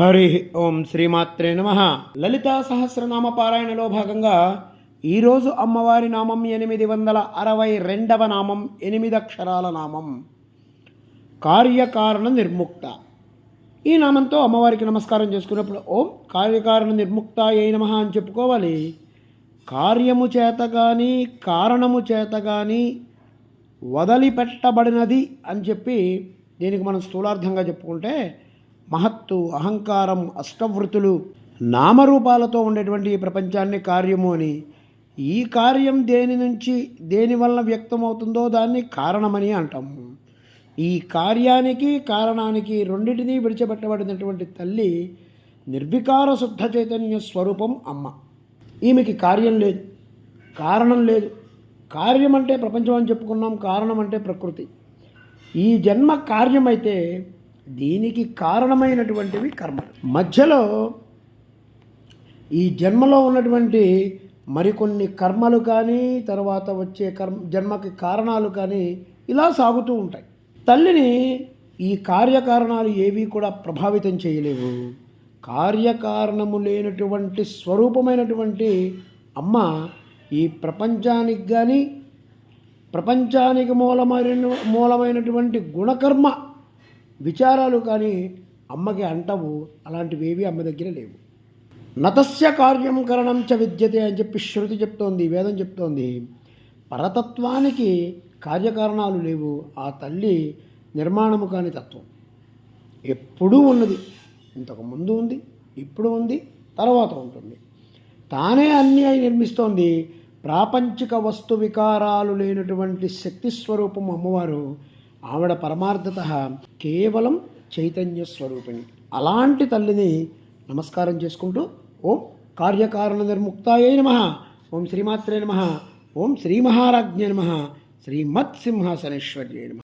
హరి ఓం శ్రీమాత్రే నమ. లలితా సహస్రనామ పారాయణలో భాగంగా ఈరోజు అమ్మవారి నామం ఎనిమిది వందల అరవై రెండవ నామం ఎనిమిది అక్షరాల నామం. కార్యకారణ నిర్ముక్త. ఈ నామంతో అమ్మవారికి నమస్కారం చేసుకున్నప్పుడు ఓం కార్యకారణ నిర్ముక్త ఏ నమ అని చెప్పుకోవాలి. కార్యము చేత కానీ కారణము చేత కానీ వదిలిపెట్టబడినది అని చెప్పి దీనికి మనం స్థూలార్థంగా చెప్పుకుంటే మహత్తు అహంకారం అష్టవృత్తులు నామరూపాలతో ఉండేటువంటి ఈ ప్రపంచాన్ని కార్యము అని ఈ కార్యం దేని నుంచి దేని వలన వ్యక్తమవుతుందో దాన్ని కారణమని అంటాము ఈ కార్యానికి కారణానికి రెండింటినీ విడిచిపెట్టబడినటువంటి తల్లి నిర్వికార శుద్ధ చైతన్య స్వరూపం అమ్మ. ఈమెకి కార్యం లేదు కారణం లేదు. కార్యం అంటే ప్రపంచం అని చెప్పుకున్నాం కారణం అంటే ప్రకృతి. ఈ జన్మ కార్యమైతే దీనికి కారణమైనటువంటివి కర్మలు. మధ్యలో ఈ జన్మలో ఉన్నటువంటి మరికొన్ని కర్మలు కానీ తర్వాత వచ్చే కర్మ జన్మకి కారణాలు కానీ ఇలా సాగుతూ ఉంటాయి. తల్లిని ఈ కార్యకారణాలు ఏవి కూడా ప్రభావితం చేయలేవు. కార్యకారణము లేనటువంటి స్వరూపమైనటువంటి అమ్మ ఈ ప్రపంచానికి కానీ ప్రపంచానికి మూలమైన మూలమైనటువంటి గుణకర్మ విచారాలు కానీ అమ్మకి అంటవు అలాంటివేవి అమ్మ దగ్గర లేవు. నతస్య కార్యం కరణం చ విద్యతే అని చెప్పి శృతి చెప్తోంది వేదం చెప్తోంది. పరతత్వానికి కార్యకారణాలు లేవు ఆ తల్లి నిర్మాణము కాని తత్వం. ఎప్పుడూ ఉన్నది ఇంతకు ముందు ఉంది ఇప్పుడు ఉంది తర్వాత ఉంటుంది. తానే అన్నీ అయి నిర్మిస్తోంది ప్రాపంచిక వస్తు వికారాలు లేనటువంటి శక్తి స్వరూపం అమ్మవారు ఆవిడ పరమార్థత కేవలం చైతన్య స్వరూపిణి. అలాంటి తల్లిని నమస్కారం చేసుకుంటూ ఓం కార్యకారణ నిర్ముక్తాయ నమ. ఓం శ్రీమాత్రే నమ. ఓం శ్రీ మహారాజ్ఞే నమ. శ్రీమత్సింహాసనేశ్వర్యే నమ.